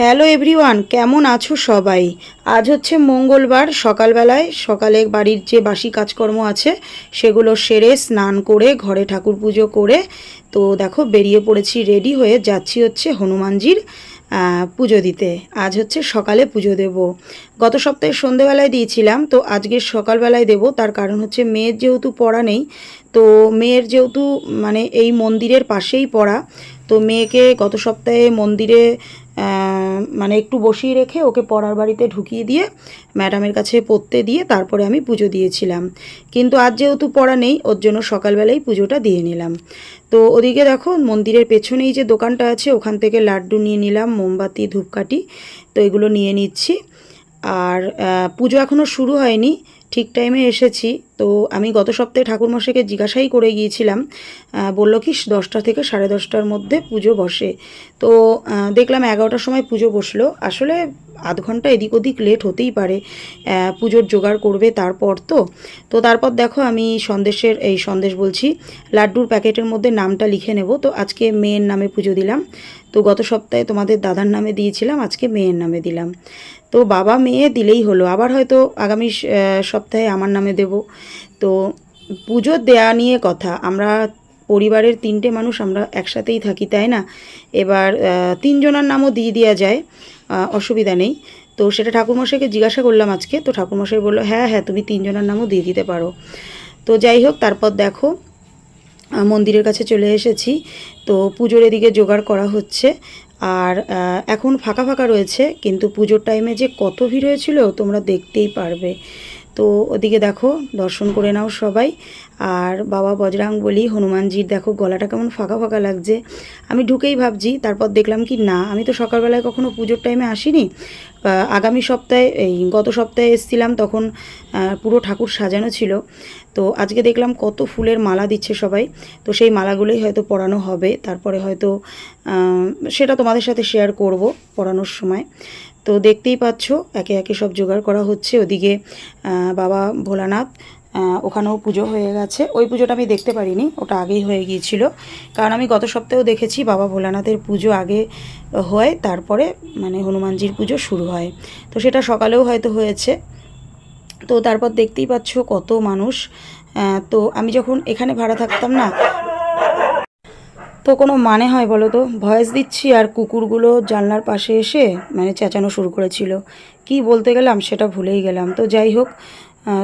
Hello everyone, কেমন আছো সবাই? আজ হচ্ছে মঙ্গলবার, সকালবেলায় সকালে বাড়ির যে বাসি কাজকর্ম আছে, সেগুলো সেরে স্নান করে ঘরে ঠাকুর পুজো করে, তো দেখো বেরিয়ে পড়েছি রেডি হয়ে যাচ্ছি হচ্ছে হনুমানজির পুজো দিতে। আজ হচ্ছে সকালে পুজো দেব। গত সপ্তাহে সন্ধেবেলায় দিয়েছিলাম, তো আজকে সকালবেলায় দেব, তার কারণ হচ্ছে মেয়ের যেহেতু পড়া নেই, তো মেয়ের যেহেতু মানে এই মন্দিরের পাশেই পড়া, তো মেয়েকে গত সপ্তাহে মন্দিরে মানে একটু বসিয়ে রেখে ওকে পড়ার বাড়িতে ঢুকিয়ে দিয়ে ম্যাডামের কাছে পড়তে দিয়ে তারপরে আমি পুজো দিয়েছিলাম। কিন্তু আজ যেহেতু পড়া নেই, ওর জন্য সকালবেলাই পুজোটা দিয়ে নিলাম। তো ওদিকে দেখো, মন্দিরের পেছনেই যে দোকানটা আছে, ওখান থেকে লাড্ডু নিয়ে নিলাম, মোমবাতি, ধূপকাঠি, তো এগুলো নিয়ে নিচ্ছি। আর পুজো এখনও শুরু হয়নি, ঠিক টাইমে এসেছি। তো আমি গত সপ্তাহে ঠাকুরমশাইকে জিজ্ঞাসাই করে গিয়েছিলাম বলল কি দশটা থেকে সাড়ে দশটার মধ্যে পুজো বসে। তো দেখলাম এগারোটার সময় পুজো বসল। আসলে আধ ঘণ্টা এদিক ওদিক লেট হতেই পারে পুজোর জোগাড় করবে তারপর তো। তো তারপর দেখো আমি সন্দেশের, এই সন্দেশ বলছি, লাড্ডুর প্যাকেটের মধ্যে নামটা লিখে নেব। তো আজকে মেয়ের নামে পুজো দিলাম। তো গত সপ্তাহে তোমাদের দাদার নামে দিয়েছিলাম, আজকে মেয়ের নামে দিলাম। তো বাবা মেয়ে দিলেই হলো। আবার হয়তো আগামী সপ্তাহে আমার নামে দেব। তো পুজো দেয়া নিয়ে কথা। আমরা পরিবারের তিনটে মানুষ আমরা একসাথেই থাকি, তাই না? এবার তিনজনার নামও দিয়ে দেওয়া যায় অসুবিধা নেই। তো সেটা ঠাকুরমশাইকে জিজ্ঞাসা করলাম আজকে, তো ঠাকুরমশাই বলল হ্যাঁ হ্যাঁ তুমি তিনজনের নামও দিয়ে দিতে পারো। তো যাই হোক, তারপর দেখো মন্দিরের কাছে চলে এসেছি। তো পুজোর এদিকে জোগাড় করা হচ্ছে। আর এখন ফাঁকা ফাঁকা রয়েছে, কিন্তু পুজোর টাইমে যে কত ভিড় হয়েছিল, তোমরা দেখতেই পারবে। তো ওদিকে দেখো, দর্শন করে নাও সবাই। আর বাবা বজরাং বলি হনুমানজির দেখো, গলাটা কেমন ফাঁকা ফাঁকা লাগছে। আমি ঢুকেই ভাবছি, তারপর দেখলাম কি না, আমি তো সকালবেলায় কখনো পুজোর টাইমে আসিনি। আগামী সপ্তাহে, এই গত সপ্তাহে এসেছিলাম, তখন পুরো ঠাকুর সাজানো ছিল। তো আজকে দেখলাম কত ফুলের মালা দিচ্ছে সবাই। তো সেই মালাগুলোই হয়তো পরানো হবে। তারপরে হয়তো সেটা তোমাদের সাথে শেয়ার করব পরানোর সময়। তো দেখতেই পাচ্ছ, একে একে সব জোগাড় করা হচ্ছে। ওদিকে বাবা ভোলানাথ ওখানেও পুজো হয়ে গেছে। ওই পুজোটা আমি দেখতে পারিনি, ওটা আগেই হয়ে গিয়েছিল। কারণ আমি গত সপ্তাহেও দেখেছি, বাবা ভোলানাথের পুজো আগে হয়, তারপরে মানে হনুমানজির পুজো শুরু হয়। তো সেটা সকালেও হয়তো হয়েছে। তো তারপর দেখতেই পাচ্ছ কত মানুষ। তো আমি যখন এখানে ভাড়া থাকতাম না তো কোনো মানে হয় বলো তো? ভয়েস দিচ্ছি আর কুকুরগুলো জানলার পাশে এসে মানে চেঁচানো শুরু করেছিল। কি বলতে গেলাম সেটা ভুলেই গেলাম। তো যাই হোক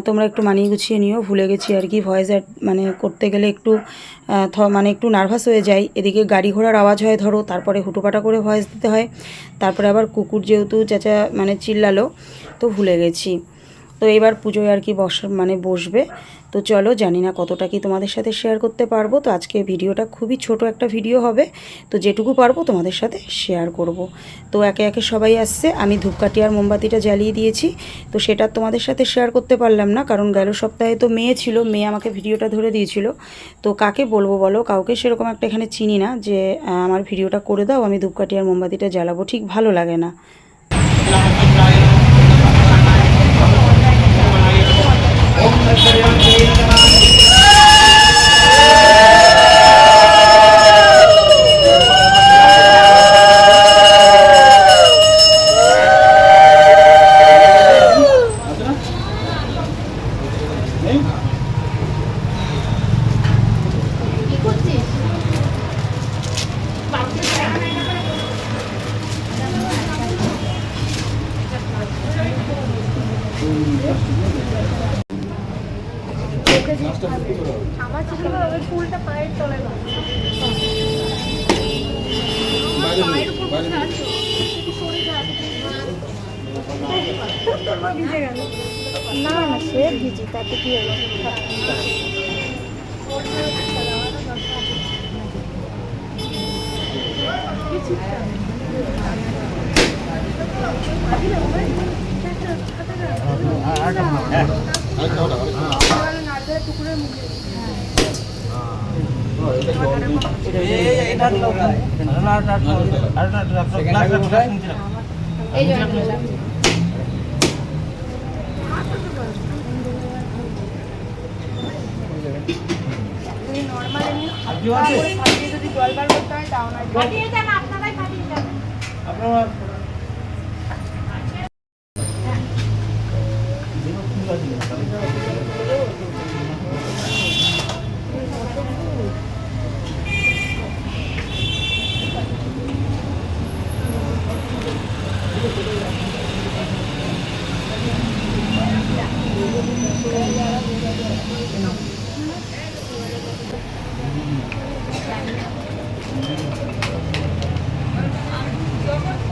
তোমরা একটু মানিয়ে গুছিয়ে নিও, ভুলে গেছি আর কি। ভয়েস অ্যাড মানে করতে গেলে একটু মানে একটু নার্ভাস হয়ে যাই। এদিকে গাড়ি ঘোড়ার আওয়াজ হয় ধরো, তারপরে হুটোপাটা করে ভয়েস দিতে হয়। তারপরে আবার কুকুর যেহেতু চেঁচা মানে চিল্লালো, তো ভুলে গেছি। তো এবার পুজোয় আর কি বস মানে বসবে। তো চলো, জানি না কতটা কি তোমাদের সাথে শেয়ার করতে পারব। তো আজকে ভিডিওটা খুবই ছোট একটা ভিডিও হবে। তো যেটুকু পারব তোমাদের সাথে শেয়ার করব। তো একে একে সবাই আসছে। আমি ধূপকাঠি আর মোমবাতিটা জ্বালিয়ে দিয়েছি। তো সেটা তোমাদের সাথে শেয়ার করতে পারলাম না, কারণ গেল সপ্তাহে তো মেয়ে ছিল, মেয়ে আমাকে ভিডিওটা ধরে দিয়েছিল। তো কাকে বলব বলো? কাউকে সেরকম একটা এখানে চিনি না যে আমার ভিডিওটা করে দাও, আমি ধূপকাঠি আর মোমবাতিটা জ্বালাবো। ঠিক ভালো লাগে না। 音楽で呼んでいるかな আমার ছিল ফুলটা পায়ের তলায়। পায়ের উপর বসে আছো। ভিজে গেল। না না সে ভিজি তাতে কি হলো এই যে তুমি নর্মাল এমনি তারপরে ফাটিয়ে যদি জল বার করতে হয় তাও না ফাটিয়ে দেন আপনারাই ফাটিয়ে দেন এই আরেকটা প্যাকেট দিলি যেটা হয়নি সেটা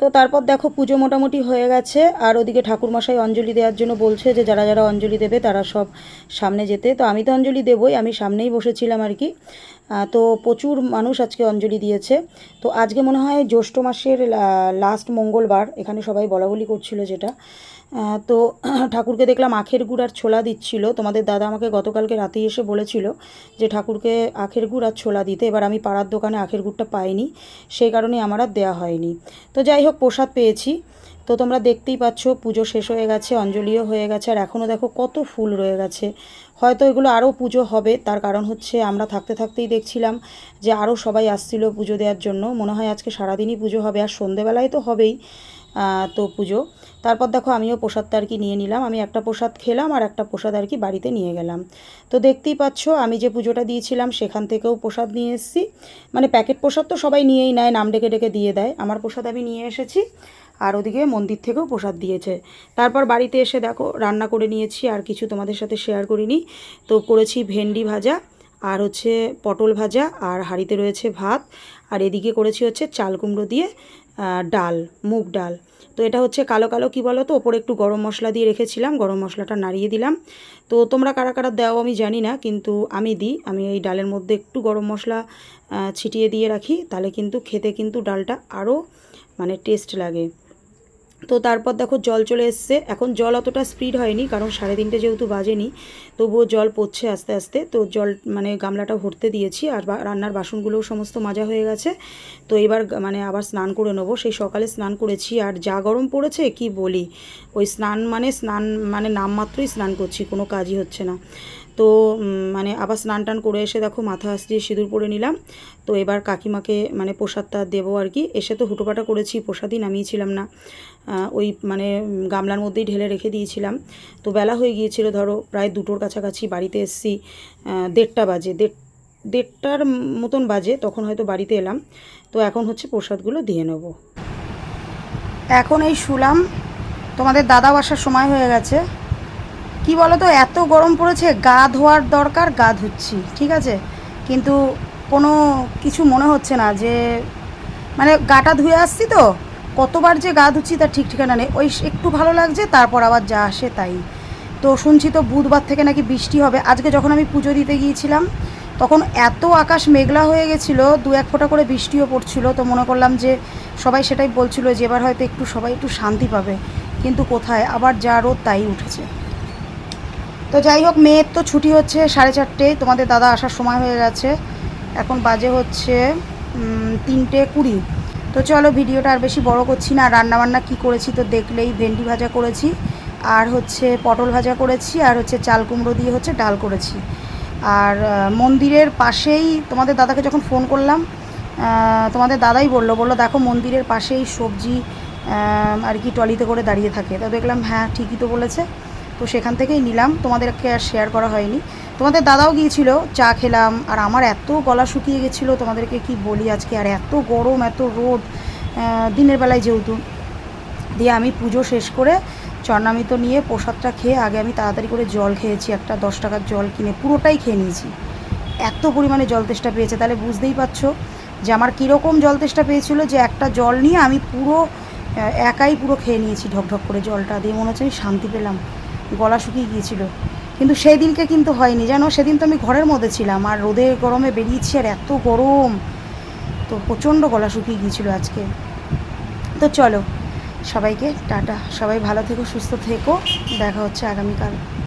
তো তারপর দেখো পুজো মোটামুটি হয়ে গেছে, আর ওদিকে ঠাকুরমশাই অঞ্জলি দেওয়ার জন্য বলছে যে যারা যারা অঞ্জলি দেবে তারা সব সামনে যেতে। তো আমি তো অঞ্জলি দেবই, আমি সামনেই বসেছিলাম আর কি। তো প্রচুর মানুষ আজকে অঞ্জলি দিয়েছে। তো আজকে মনে হয় জ্যৈষ্ঠ মাসের লাস্ট মঙ্গলবার, এখানে সবাই বলা বলি করছিল যেটা। তো ঠাকুরকে দেখলাম আখের গুড় আর ছোলা দিচ্ছিল। তোমাদের দাদা আমাকে গতকালকে রাতেই এসে বলেছিল যে ঠাকুরকে আখের গুড় আর ছোলা দিতে। এবার আমি পাড়ার দোকানে আখের গুড়টা পাইনি। সেই কারণে আমার আর দেওয়া হয়নি। তো যাই হোক, প্রসাদ পেয়েছি। তো তোমরা দেখতেই পাচ্ছ, পুজো শেষ হয়ে গেছে, অঞ্জলিও হয়ে গেছে, আর এখনও দেখো কত ফুল রয়ে গেছে। হয়তো এগুলো আরও পুজো হবে, তার কারণ হচ্ছে আমরা থাকতে থাকতেই দেখছিলাম যে আরও সবাই আসছিল পুজো দেওয়ার জন্য। মনে হয় আজকে সারাদিনই পুজো হবে, আর সন্ধেবেলায় তো হবেই তো পুজো। তারপর দেখো আমিও প্রসাদটা আর কি নিয়ে নিলাম, আমি একটা প্রসাদ খেলাম আর একটা প্রসাদ আর কি বাড়িতে নিয়ে গেলাম। তো দেখতেই পাচ্ছ, আমি যে পুজোটা দিয়েছিলাম সেখান থেকেও প্রসাদ নিয়ে এসেছি। মানে প্যাকেট প্রসাদ তো সবাই নিয়েই নেয়, নাম ডেকে ডেকে দিয়ে দেয়। আমার প্রসাদ আমি নিয়ে এসেছি। আর ওদিকে মন্দির থেকেও প্রসাদ দিয়েছে। তারপর বাড়িতে এসে দেখো, রান্না করে নিয়েছি, আর কিছু তোমাদের সাথে শেয়ার করিনি। তো করেছি ভেন্ডি ভাজা, আর হচ্ছে পটল ভাজা, আর হাঁড়িতে রয়েছে ভাত, আর এদিকে করেছি হচ্ছে চাল কুমড়ো দিয়ে ডাল, মুগ ডাল। তো এটা হচ্ছে কালো কালো, কি বলো তো ওপরে একটু গরম মশলা দিয়ে রেখেছিলাম, গরম মশলাটা নাড়িয়ে দিলাম। তো তোমরা কারা কারা দাও আমি জানি না, কিন্তু আমি দিই, আমি এই ডালের মধ্যে একটু গরম মশলা ছিটিয়ে দিয়ে রাখি, তাহলে কিন্তু খেতে কিন্তু ডালটা আরও মানে টেস্ট লাগে। তো তারপর দেখো জল চলে এসছে। এখন জল অতটা স্পিড হয়নি, কারণ সাড়ে তিনটে যেহেতু বাজেনি, তবুও জল পড়ছে আস্তে আস্তে। তো জল মানে গামলাটা ভরতে দিয়েছি আর রান্নার বাসনগুলোও সমস্ত মাজা হয়ে গেছে। তো এবার মানে আবার স্নান করে নেব। সেই সকালে স্নান করেছি আর যা গরম পড়েছে কি বলি? ওই স্নান মানে স্নান মানে নামমাত্রই স্নান করছি, কোনো কাজই হচ্ছে না। তো মানে আবার স্নান টান করে এসে দেখো মাথা আসতে সিঁদুর পরে নিলাম। তো এবার কাকিমাকে মানে প্রসাদটা দেবো আর কি। এসে তো হুটোপাটা করেছি, প্রসাদই নামিয়েছিলাম না। ওই মানে গামলার মধ্যেই ঢেলে রেখে দিয়েছিলাম। তো বেলা হয়ে গিয়েছিল, ধরো প্রায় দুটোর কাছাকাছি বাড়িতে এসেছি। দেড়টা বাজে, দেড়, দেড়টার মতন বাজে, তখন হয়তো বাড়িতে এলাম। তো এখন হচ্ছে প্রসাদগুলো দিয়ে নেব। এখন এই শুলাম। তোমাদের দাদা বাসার সময় হয়ে গেছে। কি বলো তো এত গরম পড়েছে, গা ধোয়ার দরকার, গা ধুচ্ছি, ঠিক আছে? কিন্তু কোনো কিছু মনে হচ্ছে না যে মানে গাটা ধুয়ে আসছি তো, কতবার যে গা ধুচ্ছি তার ঠিক ঠিকানা নেই। ওই একটু ভালো লাগছে, তারপর আবার যা আসে তাই। তো শুনছি তো বুধবার থেকে নাকি বৃষ্টি হবে। আজকে যখন আমি পুজো দিতে গিয়েছিলাম, তখন এত আকাশ মেঘলা হয়ে গেছিল, দু এক ফোঁটা করে বৃষ্টিও পড়ছিল। তো মনে করলাম যে, সবাই সেটাই বলছিল যে, এবার হয়তো একটু সবাই একটু শান্তি পাবে। কিন্তু কোথায়? আবার যা রোদ তাই উঠেছে। তো যাই হোক, মেয়ের তো ছুটি হচ্ছে সাড়ে চারটেয় তোমাদের দাদা আসার সময় হয়ে গেছে। এখন বাজে হচ্ছে তিনটে কুড়ি। তো চলো, ভিডিওটা আর বেশি বড় করছি না। রান্নাবান্না কি করেছি তো দেখলেই, ভেন্ডি ভাজা করেছি, আর হচ্ছে পটল ভাজা করেছি, আর হচ্ছে চাল কুমড়ো দিয়ে হচ্ছে ডাল করেছি। আর মন্দিরের পাশেই তোমাদের দাদাকে যখন ফোন করলাম তোমাদের দাদাই বলল বলল, দেখো, মন্দিরের পাশেই সবজি আর কি টলিতে করে দাঁড়িয়ে থাকে। তো দেখলাম হ্যাঁ ঠিকই তো বলেছে। তো সেখান থেকেই নিলাম। তোমাদেরকে আর শেয়ার করা হয়নি। তোমাদের দাদাও গিয়েছিল, চা খেলাম, আর আমার এত গলা শুকিয়ে গেছিল তোমাদেরকে কি বলি আজকে, আর এত গরম, এত রোদ দিনের বেলায় যেহেতু। দিয়ে আমি পুজো শেষ করে চরণামিত নিয়ে প্রসাদটা খেয়ে আগে আমি তাড়াতাড়ি করে জল খেয়েছি, একটা দশ টাকার জল কিনে পুরোটাই খেয়ে নিয়েছি। এত পরিমাণে জল তেষ্টা পেয়েছে, তাহলে বুঝতেই পারছ যে আমার কীরকম জল তেষ্টা পেয়েছিল যে একটা জল নিয়ে আমি পুরো একাই পুরো খেয়ে নিয়েছি ঢকঢক করে জলটা। দিয়ে মনে হচ্ছে আমি শান্তি পেলাম। গলা শুকিয়ে গিয়েছিল। কিন্তু সেই দিনকে কিন্তু হয়নি। জানো, সেদিন তো আমি ঘরের মধ্যে ছিলাম আর রোদে গরমে বেরিয়েছি আর এত গরম। তো প্রচণ্ড গলা শুকিয়ে গিয়েছিল আজকে। তো চলো, সবাইকে টাটা। সবাই ভালো থেকো, সুস্থ থেকো। দেখা হচ্ছে আগামীকাল।